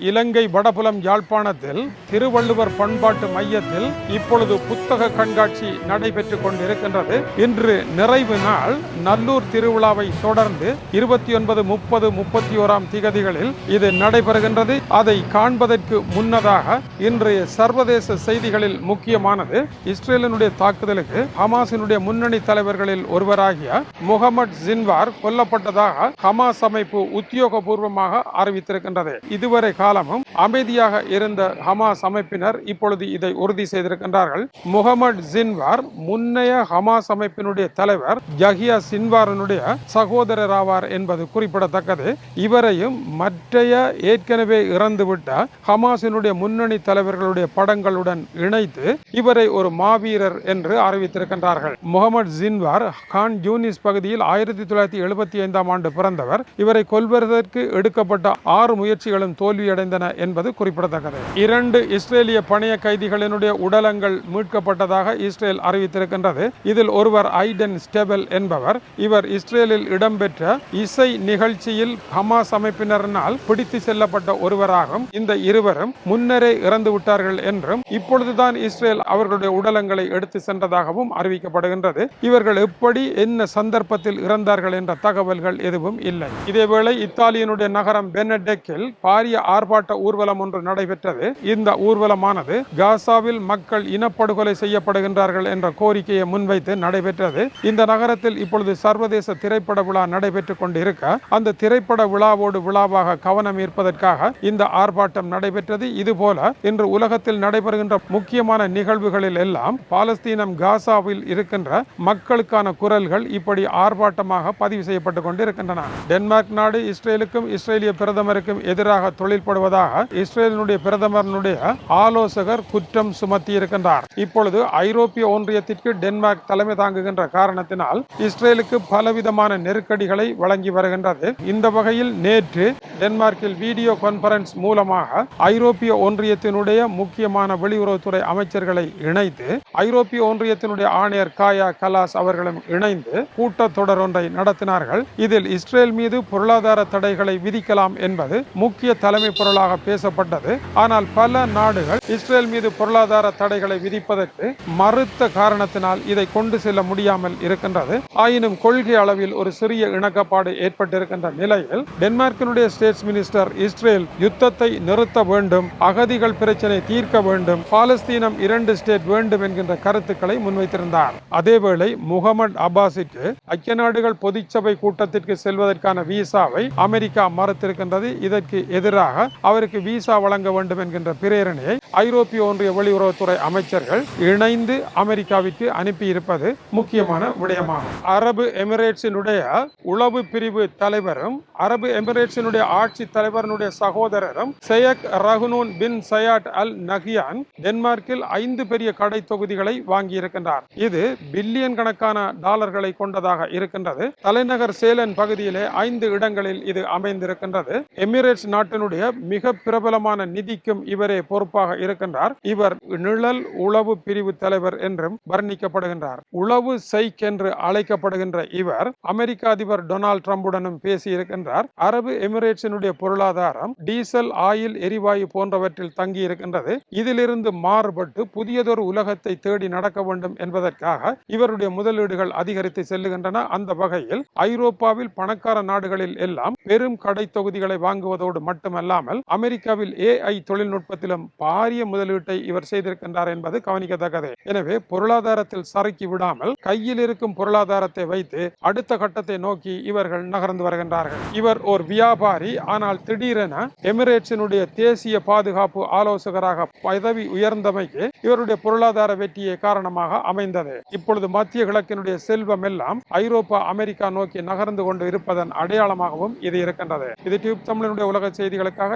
இலங்கை வடபுலம் யாழ்ப்பாணத்தில் திருவள்ளுவர் பண்பாட்டு மையத்தில் இப்பொழுது புத்தக கண்காட்சி நடைபெற்றுக் கொண்டிருக்கின்றது. இன்று நிறைவு நாள். நல்லூர் திருவிழாவை தொடர்ந்து இருபத்தி ஒன்பது முப்பது முப்பத்தி ஓராம் திகதிகளில் இது நடைபெறுகின்றது. அதை காண்பதற்கு முன்னதாக இன்றைய சர்வதேச செய்திகளில் முக்கியமானது இஸ்ரேலினுடைய தாக்குதலுக்கு ஹமாஸினுடைய முன்னணி தலைவர்களில் ஒருவராகிய முகமது ஜின்வார் கொல்லப்பட்டதாக ஹமாஸ் அமைப்பு உத்தியோகபூர்வமாக அறிவித்திருக்கின்றது. இதுவரை காலமும் அமைதியாக இருந்த ஹமாஸ் அமைப்பினர் இப்பொழுது இதை உறுதி செய்திருக்கின்றார்கள். முகமது ஜின்வார் முன்னைய ஹமாஸ் அமைப்பினுடைய தலைவர் ஜஹியா சின்வாரனுடைய சகோதரர் ஆவார் என்பது குறிப்பிடத்தக்கது. இவரையும் மற்றைய ஏற்கனவே இறந்துவிட்ட ஹமாஸினுடைய முன்னணி தலைவர்களுடைய படங்களுடன் இணைத்து இவரை ஒரு மாவீரர் என்று அறிவித்திருக்கின்றார்கள். முகமது ஜின்வார் கான் ஜூனிஸ் பகுதியில் ஆயிரத்தி தொள்ளாயிரத்தி எழுபத்தி ஐந்தாம் ஆண்டு பிறந்தவர். இவரை கொல்வதற்கு எடுக்கப்பட்ட ஆறு முயற்சிகளும் தோல்வியடைந்தன என்பது குறிப்பிடத்தக்கது. இரண்டு இஸ்ரேலிய பணைய கைதிகளினுடைய உடலங்கள் மீட்கப்பட்டதாக இஸ்ரேல் அறிவித்திருக்கின்றது. இதில் ஒருவர் ஐடன் ஸ்டெபல் என்பவர். இவர் இஸ்ரேலில் இடம்பெற்ற இசை நிகழ்ச்சியில் ஹமாஸ் அமைப்பினரினால் பிடித்து செல்லப்பட்ட ஒருவராகும். இந்த இருவரும் முன்னரே இறந்து விட்டார்கள் என்றும் இப்பொழுதுதான் இஸ்ரேல் அவர்களுடைய உடலங்களை எடுத்து சென்றதாகவும் அறிவிக்கப்படுகின்றது. இவர்கள் எப்படி என்ன சந்தர்ப்பத்தில் இறந்தார்கள் என்ற தகவல்கள் எதுவும் இல்லை. இதேவேளை இத்தாலியினுடைய நகரம் பெனடெக்கில் பாரிய ஆர் ஆர்ப்பாட்ட ஊர்வலம் ஒன்று நடைபெற்றது. இந்த ஊர்வலமானது காசாவில் மக்கள் இனப்படுகொலை செய்யப்படுகின்றார்கள் என்ற கோரிக்கையை முன்வைத்து நடைபெற்றது. இந்த நகரத்தில் இப்பொழுது சர்வதேச திரைப்பட விழா நடைபெற்றுக் கொண்டிருக்க அந்த திரைப்பட விழாவோடு விழாவாக கவனம் ஈர்ப்பதற்காக இந்த ஆர்ப்பாட்டம் நடைபெற்றது. இதுபோல இன்று உலகத்தில் நடைபெறுகின்ற முக்கியமான நிகழ்வுகளில் எல்லாம் பாலஸ்தீனம் காசாவில் இருக்கின்ற மக்களுக்கான குரல்கள் இப்படி ஆர்ப்பாட்டமாக பதிவு செய்யப்பட்டு கொண்டிருக்கின்றன. டென்மார்க் நாடு இஸ்ரேலுக்கும் இஸ்ரேலிய பிரதமருக்கும் எதிராக செயல்படுவதாக இஸ்ரேலினுடைய பிரதமரனுடைய ஆலோசகர் குற்றம் சுமத்தி இருக்கின்றார். இப்பொழுது ஐரோப்பிய ஒன்றியத்திற்கு டென்மார்க் தலைமை தாங்குகின்ற காரணத்தினால் இஸ்ரேலுக்கு பலவிதமான நெருக்கடிகளை வழங்கி வருகின்றது. இந்த வகையில் நேற்று டென்மார்க்கில் வீடியோ கான்பரன்ஸ் மூலமாக ஐரோப்பிய ஒன்றியத்தினுடைய முக்கியமான வெளியுறவுத்துறை அமைச்சர்களை இணைத்து ஐரோப்பிய ஒன்றியத்தினுடைய ஆணையர் காயா கலாஸ் அவர்களும் இணைந்து கூட்டத்தொடர் ஒன்றை நடத்தினார்கள். இதில் இஸ்ரேல் மீது பொருளாதார தடைகளை விதிக்கலாம் என்பது முக்கிய தலைமை பொருளாக பேசப்பட்டது. ஆனால் பல நாடுகள் இஸ்ரேல் மீது பொருளாதார தடைகளை விதிப்பதற்கு மறுத்த காரணத்தினால் இதை கொண்டு செல்ல முடியாமல் இருக்கின்றது. ஆயினும் கொள்கை அளவில் ஒரு சிறிய இணக்கப்பாடு ஏற்பட்டிருக்கின்ற நிலையில் டென்மார்க்கினுடைய ஸ்டேட்ஸ் மினிஸ்டர் இஸ்ரேல் யுத்தத்தை நிறுத்த வேண்டும் அகதிகள் பிரச்சனை தீர்க்க வேண்டும் பாலஸ்தீனம் இரண்டு ஸ்டேட் வேண்டும் என்கின்ற கருத்துக்களை முன்வைத்திருந்தார். அதேவேளை முகமது அப்பாஸிற்கு ஐக்கிய நாடுகள் பொதுச்சபை கூட்டத்திற்கு செல்வதற்கான விசாவை அமெரிக்கா மறுத்திருக்கின்றது. இதற்கு எதிராக அவருக்கு விசா வழங்க வேண்டும் என்கின்ற பிரேரணையை ஐரோப்பிய ஒன்றிய வெளியுறவுத்துறை அமைச்சர்கள் இணைந்து அமெரிக்காவிற்கு அனுப்பியிருப்பது முக்கியமான விடயமாகும். அரபு எமிரேட்ஸினுடைய உளவு பிரிவு தலைவரும் அரபு எமிரேட்ஸினுடைய ஆட்சி தலைவரனுடைய சகோதரரும் செயக் ரகுனூன் பின் சயாட் அல் நஹியான் டென்மார்க்கில் ஐந்து பெரிய கடை தொகுதிகளை வாங்கியிருக்கின்றார். இது பில்லியன் கணக்கான டாலர்களை கொண்டதாக இருக்கின்றது. தலைநகர் சேலன் பகுதியிலே ஐந்து இடங்களில் இது அமைந்திருக்கின்றது. எமிரேட்ஸ் நாட்டினுடைய மிக பிரபலமான நிதிக்கும் இவரே பொறுப்பாக இருக்கின்றார். இவர் நிழல் உளவு பிரிவு தலைவர் என்றும் வர்ணிக்கப்படுகின்றார். உளவு சைக் என்று அழைக்கப்படுகின்ற இவர் அமெரிக்க அதிபர் டொனால்ட் ட்ரம்புடனும் பேசியிருக்கின்றார். அரபு எமிரேட்ஸினுடைய பொருளாதாரம் டீசல் ஆயில் எரிவாயு போன்றவற்றில் தங்கி இருக்கின்றது இதிலிருந்து மாறுபட்டு புதியதொரு உலகத்தை தேடி நடக்க வேண்டும் என்பதற்காக இவருடைய முதலீடுகள் அதிகரித்து செல்லுகின்றன. அந்த வகையில் ஐரோப்பாவில் பணக்கார நாடுகளில் எல்லாம் பெரும் கடை தொகுதிகளை வாங்குவதோடு மட்டுமல்லாமல் அமெரிக்காவில் ஏஐ தொழில்நுட்பத்திலும் பாரிய முதலீட்டை இவர் செய்திருக்கின்றார் என்பது கவனிக்கத்தக்கது. எனவே பொருளாதாரத்தில் சறுக்கி விடாமல் கையில் இருக்கும் பொருளாதாரத்தை வைத்து அடுத்த கட்டத்தை நோக்கி இவர்கள் நகர்ந்து வருகின்றார்கள். இவர் ஒரு வியாபாரி ஆனால் திடீரென எமிரேட்ஸினுடைய தேசிய பாதுகாப்பு ஆலோசகராக பதவி உயர்ந்தமைக்கு இவருடைய பொருளாதார வெற்றியை காரணமாக அமைந்தது. இப்பொழுது மத்திய கிழக்கினுடைய செல்வம் எல்லாம் ஐரோப்பா அமெரிக்கா நோக்கி நகர்ந்து கொண்டு இருப்பதன் அடையாளமாகவும் இது இருக்கின்றது. இது டியூப் தமிழனுடைய உலக செய்திகளுக்காக